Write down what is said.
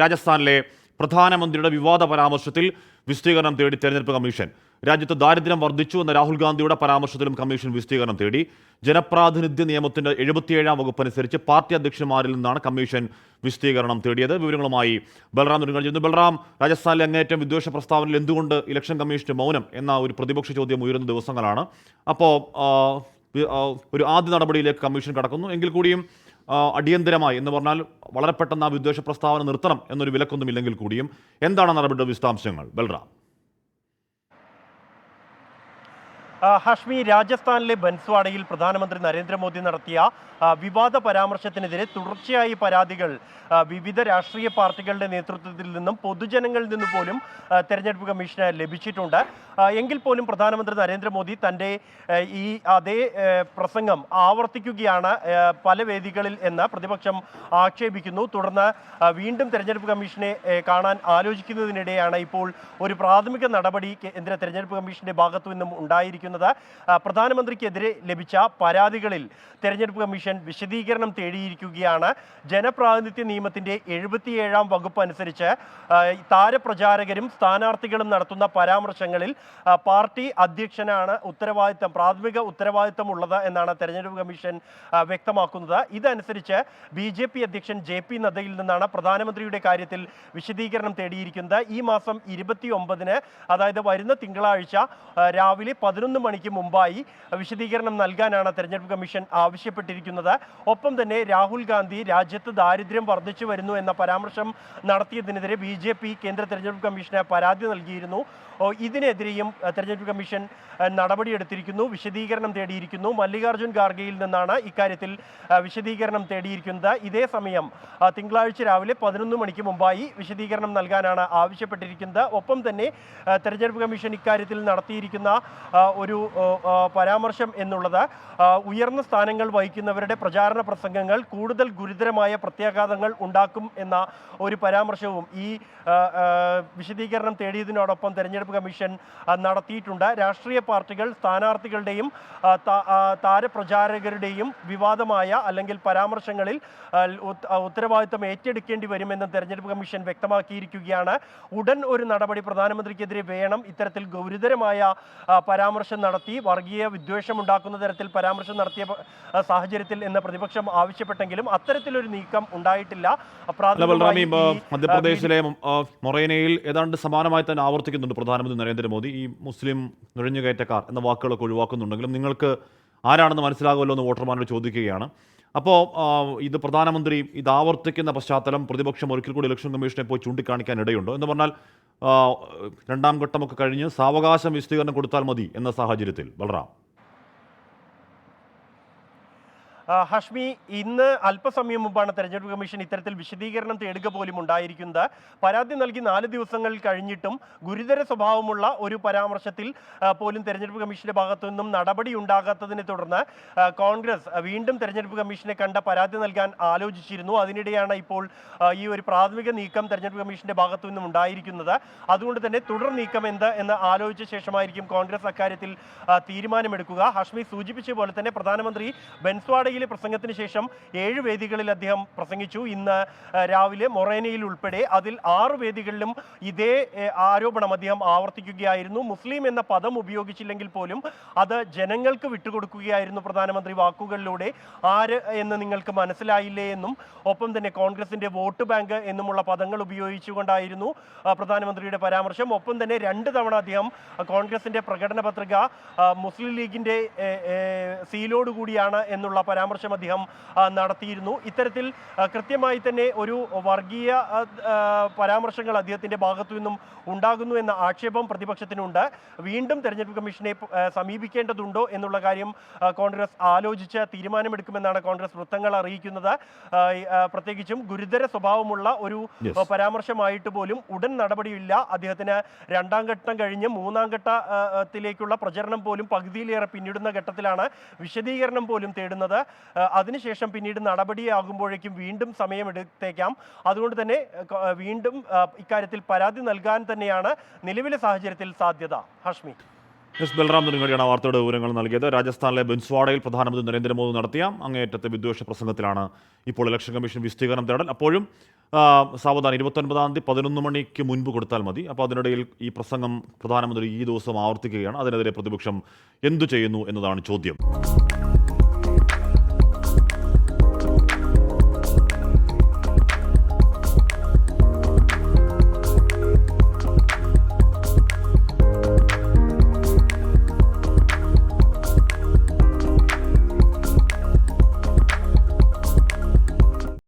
രാജസ്ഥാനിലെ പ്രധാനമന്ത്രിയുടെ വിവാദ പരാമർശത്തിൽ വിശദീകരണം തേടി തെരഞ്ഞെടുപ്പ് കമ്മീഷൻ. രാജ്യത്ത് ദാരിദ്ര്യം വർദ്ധിച്ചു എന്ന രാഹുൽ ഗാന്ധിയുടെ പരാമർശത്തിലും കമ്മീഷൻ വിശദീകരണം തേടി. ജനപ്രാതിനിധ്യ നിയമത്തിന്റെ എഴുപത്തിയേഴാം വകുപ്പ് അനുസരിച്ച് പാർട്ടി അധ്യക്ഷന്മാരിൽ നിന്നാണ് കമ്മീഷൻ വിശദീകരണം തേടിയത്. വിവരങ്ങളുമായി ബൽറാം തുടങ്ങി ബൽറാം രാജസ്ഥാനിലെ അങ്ങേറ്റം വിദ്വേഷ പ്രസ്താവനയിൽ എന്തുകൊണ്ട് ഇലക്ഷൻ കമ്മീഷന്റെ മൗനം എന്ന ഒരു പ്രതിപക്ഷ ചോദ്യം ഉയരുന്ന ദിവസങ്ങളാണ്. അപ്പോൾ ഒരു ആദ്യ നടപടിയിലേക്ക് കമ്മീഷൻ കടക്കുന്നു. എങ്കിൽ കൂടിയും അടിയന്തരമായി എന്ന് പറഞ്ഞാൽ വളരെ പെട്ടെന്ന് ആ വിദ്വേഷ പ്രസ്താവന നിർത്തണം എന്നൊരു വിലക്കൊന്നുമില്ലെങ്കിൽ കൂടിയും. എന്താണ് നടപടിയുടെ വിശദാംശങ്ങൾ? ബൽറാം ആ, ഹഷ്മി രാജസ്ഥാനിലെ ബൻസ്വാഡയിൽ പ്രധാനമന്ത്രി നരേന്ദ്രമോദി നടത്തിയ വിവാദ പരാമർശത്തിനെതിരെ തുടർച്ചയായി പരാതികൾ വിവിധ രാഷ്ട്രീയ പാർട്ടികളുടെ നേതൃത്വത്തിൽ നിന്നും പൊതുജനങ്ങളിൽ നിന്നും പോലും തെരഞ്ഞെടുപ്പ് കമ്മീഷന് ലഭിച്ചിട്ടുണ്ട്. എങ്കിൽ പോലും പ്രധാനമന്ത്രി നരേന്ദ്രമോദി തന്റെ ഈ അതേ പ്രസംഗം ആവർത്തിക്കുകയാണ് പല വേദികളിൽ എന്ന് പ്രതിപക്ഷം ആക്ഷേപിക്കുന്നു. തുടർന്ന് വീണ്ടും തെരഞ്ഞെടുപ്പ് കമ്മീഷനെ കാണാൻ ആലോചിക്കുന്നതിനിടെയാണ് ഇപ്പോൾ ഒരു പ്രാഥമിക നടപടി കേന്ദ്ര തെരഞ്ഞെടുപ്പ് കമ്മീഷന്റെ ഭാഗത്തു നിന്നും ഉണ്ടായിരിക്കുന്നത്. ആ, പ്രധാനമന്ത്രിക്കെതിരെ ലഭിച്ച പരാതികളിൽ തെരഞ്ഞെടുപ്പ് കമ്മീഷൻ വിശദീകരണം തേടിയിരിക്കുകയാണ്. ജനപ്രാതിനിധ്യ നിയമത്തിന്റെ എഴുപത്തിയേഴാം വകുപ്പ് അനുസരിച്ച് താരപ്രചാരകരും സ്ഥാനാർത്ഥികളും നടത്തുന്ന പരാമർശങ്ങളിൽ പാർട്ടി അധ്യക്ഷനാണ് ഉത്തരവാദിത്തം പ്രാഥമിക ഉത്തരവാദിത്തം ഉള്ളത് എന്നാണ് തെരഞ്ഞെടുപ്പ് കമ്മീഷൻ വ്യക്തമാക്കുന്നത്. ഇതനുസരിച്ച് ബി ജെ പി അധ്യക്ഷൻ ജെ പി നദ്ദയിൽ നിന്നാണ് പ്രധാനമന്ത്രിയുടെ കാര്യത്തിൽ വിശദീകരണം തേടിയിരിക്കുന്നത്. ഈ മാസം ഇരുപത്തി ഒമ്പതിന് അതായത് വരുന്ന തിങ്കളാഴ്ച രാവിലെ പതിനൊന്ന് മണിക്ക് മുമ്പായി വിശദീകരണം നൽകാനാണ് തെരഞ്ഞെടുപ്പ് കമ്മീഷൻ ആവശ്യപ്പെട്ടിരിക്കുന്നത്. ഒപ്പം തന്നെ രാഹുൽ ഗാന്ധി രാജ്യത്ത് ദാരിദ്ര്യം വർദ്ധിച്ചു വരുന്നു എന്ന പരാമർശം നടത്തിയതിനെതിരെ ബി ജെ പി കേന്ദ്ര തെരഞ്ഞെടുപ്പ് കമ്മീഷന് പരാതി നൽകിയിരുന്നു. ഇതിനെതിരെയും തെരഞ്ഞെടുപ്പ് കമ്മീഷൻ നടപടിയെടുത്തിരിക്കുന്നു വിശദീകരണം തേടിയിരിക്കുന്നു. മല്ലികാർജുൻ ഖാർഗെയിൽ നിന്നാണ് ഇക്കാര്യത്തിൽ വിശദീകരണം തേടിയിരിക്കുന്നത്. ഇതേ സമയം തിങ്കളാഴ്ച രാവിലെ പതിനൊന്ന് മണിക്ക് മുമ്പായി വിശദീകരണം നൽകാനാണ് ആവശ്യപ്പെട്ടിരിക്കുന്നത്. ഒപ്പം തന്നെ തെരഞ്ഞെടുപ്പ് കമ്മീഷൻ ഇക്കാര്യത്തിൽ നടത്തിയിരിക്കുന്ന ഒരു പരാമർശം എന്നുള്ളത് ഉയർന്ന സ്ഥാനങ്ങൾ വഹിക്കുന്നവരുടെ പ്രചാരണ പ്രസംഗങ്ങൾ കൂടുതൽ ഗുരുതരമായ പ്രത്യാഘാതങ്ങൾ ഉണ്ടാക്കും എന്ന ഒരു പരാമർശവും ഈ വിശദീകരണം തേടിയതിനോടൊപ്പം തെരഞ്ഞെടുപ്പ് കമ്മീഷൻ നടത്തിയിട്ടുണ്ട്. രാഷ്ട്രീയ പാർട്ടികൾ സ്ഥാനാർത്ഥികളുടെയും താരപ്രചാരകരുടെയും വിവാദമായ അല്ലെങ്കിൽ പരാമർശങ്ങളിൽ ഉത്തരവാദിത്തം ഏറ്റെടുക്കേണ്ടി വരുമെന്ന് തെരഞ്ഞെടുപ്പ് കമ്മീഷൻ വ്യക്തമാക്കിയിരിക്കുകയാണ്. ഉടൻ ഒരു നടപടി പ്രധാനമന്ത്രിക്കെതിരെ വേണം. ഇത്തരത്തിൽ ഗൗരവതരമായ അഹ്, പരാമർശം നടത്തി വർഗീയ വിദ്വേഷം ഉണ്ടാക്കുന്ന തരത്തിൽ പരാമർശം നടത്തിയ സാഹചര്യത്തിൽ എന്ന് പ്രതിപക്ഷം ആവശ്യപ്പെട്ടെങ്കിലും അത്തരത്തിലൊരു നീക്കം ഉണ്ടായിട്ടില്ല. മധ്യപ്രദേശിലെ മൊറേനയിൽ ഏതാണ്ട് സമാനമായി തന്നെ ആവർത്തിക്കുന്നുണ്ട് പ്രധാനമന്ത്രി നരേന്ദ്രമോദി. ഈ മുസ്ലിം നുഴഞ്ഞുകയറ്റക്കാർ എന്ന വാക്കുകളൊക്കെ ഒഴിവാക്കുന്നുണ്ടെങ്കിലും നിങ്ങൾക്ക് ആരാണെന്ന് മനസ്സിലാകുമല്ലോ എന്ന് വോട്ടർമാരോട് ചോദിക്കുകയാണ്. അപ്പോൾ ഇത് പ്രധാനമന്ത്രി ഇത് ആവർത്തിക്കുന്ന പശ്ചാത്തലം പ്രതിപക്ഷം ഒരിക്കൽ കൂടി ഇലക്ഷൻ കമ്മീഷനെ പോയി ചൂണ്ടിക്കാണിക്കാൻ ഇടയുണ്ടോ. എന്ന് പറഞ്ഞാൽ രണ്ടാം ഘട്ടമൊക്കെ കഴിഞ്ഞ് സാവകാശം വിശദീകരണം കൊടുത്താൽ മതി എന്ന സാഹചര്യത്തിൽ. ബൽറാം ആ, ഹഷ്മി ഇന്ന് അല്പസമയം മുമ്പാണ് തെരഞ്ഞെടുപ്പ് കമ്മീഷൻ ഇത്തരത്തിൽ വിശദീകരണം തേടുക പോലും ഉണ്ടായിരിക്കുന്നത്. പരാതി നൽകി നാല് ദിവസങ്ങൾ കഴിഞ്ഞിട്ടും ഗുരുതര സ്വഭാവമുള്ള ഒരു പരാമർശത്തിൽ പോലും തെരഞ്ഞെടുപ്പ് കമ്മീഷന്റെ ഭാഗത്തു നിന്നും നടപടി ഉണ്ടാകാത്തതിനെ തുടർന്ന് കോൺഗ്രസ് വീണ്ടും തെരഞ്ഞെടുപ്പ് കമ്മീഷനെ കണ്ട പരാതി നൽകാൻ ആലോചിച്ചിരുന്നു. അതിനിടെയാണ് ഇപ്പോൾ ഈ ഒരു പ്രാഥമിക നീക്കം തെരഞ്ഞെടുപ്പ് കമ്മീഷന്റെ ഭാഗത്തു നിന്നും ഉണ്ടായിരിക്കുന്നത്. അതുകൊണ്ട് തന്നെ തുടർ നീക്കം എന്ത് എന്ന് ആലോചിച്ച ശേഷമായിരിക്കും കോൺഗ്രസ് അക്കാര്യത്തിൽ തീരുമാനമെടുക്കുക. ഹഷ്മി സൂചിപ്പിച്ച പോലെ തന്നെ പ്രധാനമന്ത്രി ബൻസ്വാഡയിലെ പ്രസംഗത്തിന് ശേഷം ഏഴ് വേദികളിൽ അദ്ദേഹം പ്രസംഗിച്ചു. ഇന്ന് രാവിലെ മൊറേനയിൽ ഉൾപ്പെടെ അതിൽ ആറ് വേദികളിലും ഇതേ ആരോപണം അദ്ദേഹം ആവർത്തിക്കുകയായിരുന്നു. മുസ്ലിം എന്ന പദം ഉപയോഗിച്ചില്ലെങ്കിൽ പോലും അത് ജനങ്ങൾക്ക് വിട്ടുകൊടുക്കുകയായിരുന്നു പ്രധാനമന്ത്രി വാക്കുകളിലൂടെ. ആര് എന്ന് നിങ്ങൾക്ക് മനസ്സിലായില്ലേ എന്നും ഒപ്പം തന്നെ കോൺഗ്രസിന്റെ വോട്ട് ബാങ്ക് എന്നുമുള്ള പദങ്ങൾ ഉപയോഗിച്ചുകൊണ്ടായിരുന്നു പ്രധാനമന്ത്രിയുടെ പരാമർശം. ഒപ്പം തന്നെ രണ്ട് തവണ അദ്ദേഹം കോൺഗ്രസിന്റെ പ്രകടന പത്രിക മുസ്ലിം ലീഗിന്റെ ഏ, ഏ, കൂടിയാണ് എന്നുള്ള പരാമർശം അദ്ദേഹം ആ, നടത്തിയിരുന്നു. ഇത്തരത്തിൽ കൃത്യമായി തന്നെ ഒരു വർഗീയ പരാമർശങ്ങൾ അദ്ദേഹത്തിന്റെ ഭാഗത്തു നിന്നും ഉണ്ടാകുന്നു എന്ന ആക്ഷേപം പ്രതിപക്ഷത്തിനുണ്ട്. വീണ്ടും തെരഞ്ഞെടുപ്പ് കമ്മീഷനെ സമീപിക്കേണ്ടതുണ്ടോ എന്നുള്ള കാര്യം കോൺഗ്രസ് ആലോചിച്ച് തീരുമാനമെടുക്കുമെന്നാണ് കോൺഗ്രസ് വൃത്തങ്ങൾ അറിയിക്കുന്നത്. പ്രത്യേകിച്ചും ഗുരുതര സ്വഭാവമുള്ള ഒരു പരാമർശമായിട്ട് പോലും ഉടൻ നടപടിയില്ല. അദ്ദേഹത്തിന് രണ്ടാം ഘട്ടം കഴിഞ്ഞ് മൂന്നാം ഘട്ടത്തിലേക്കുള്ള പ്രചരണം പോലും പകുതിയിലേറെ പിന്നിടുന്ന ഘട്ടത്തിലാണ് വിശദീകരണം പോലും തേടുന്നത്. അതിനുശേഷം പിന്നീട് നടപടിയാകുമ്പോഴേക്കും വീണ്ടും സമയമെടുത്തേക്കാം. അതുകൊണ്ട് തന്നെ വീണ്ടും ഇക്കാര്യത്തിൽ പരാതി നൽകാൻ തന്നെയാണ് നിലവിലെ സാഹചര്യത്തിൽ സാധ്യത. ഹഷ്മി. എസ് ബൽറാം തുടങ്ങിയാണ് വാർത്തയുടെ വിവരങ്ങൾ നൽകിയത്. രാജസ്ഥാനിലെ ബൻസ്വാഡയിൽ പ്രധാനമന്ത്രി നരേന്ദ്രമോദി നടത്തിയ അങ്ങേയറ്റത്തെ വിദ്വേഷ പ്രസംഗത്തിലാണ് ഇപ്പോൾ ഇലക്ഷൻ കമ്മീഷൻ വിശദീകരണം തേടൽ. അപ്പോഴും സാവധാനം ഇരുപത്തൊൻപതാം തീയതി പതിനൊന്ന് മണിക്ക് മുൻപ് കൊടുത്താൽ മതി. അപ്പോൾ അതിനിടയിൽ ഈ പ്രസംഗം പ്രധാനമന്ത്രി ഈ ദിവസം ആവർത്തിക്കുകയാണ്. അതിനെതിരെ പ്രതിപക്ഷം എന്തു ചെയ്യുന്നു എന്നതാണ് ചോദ്യം.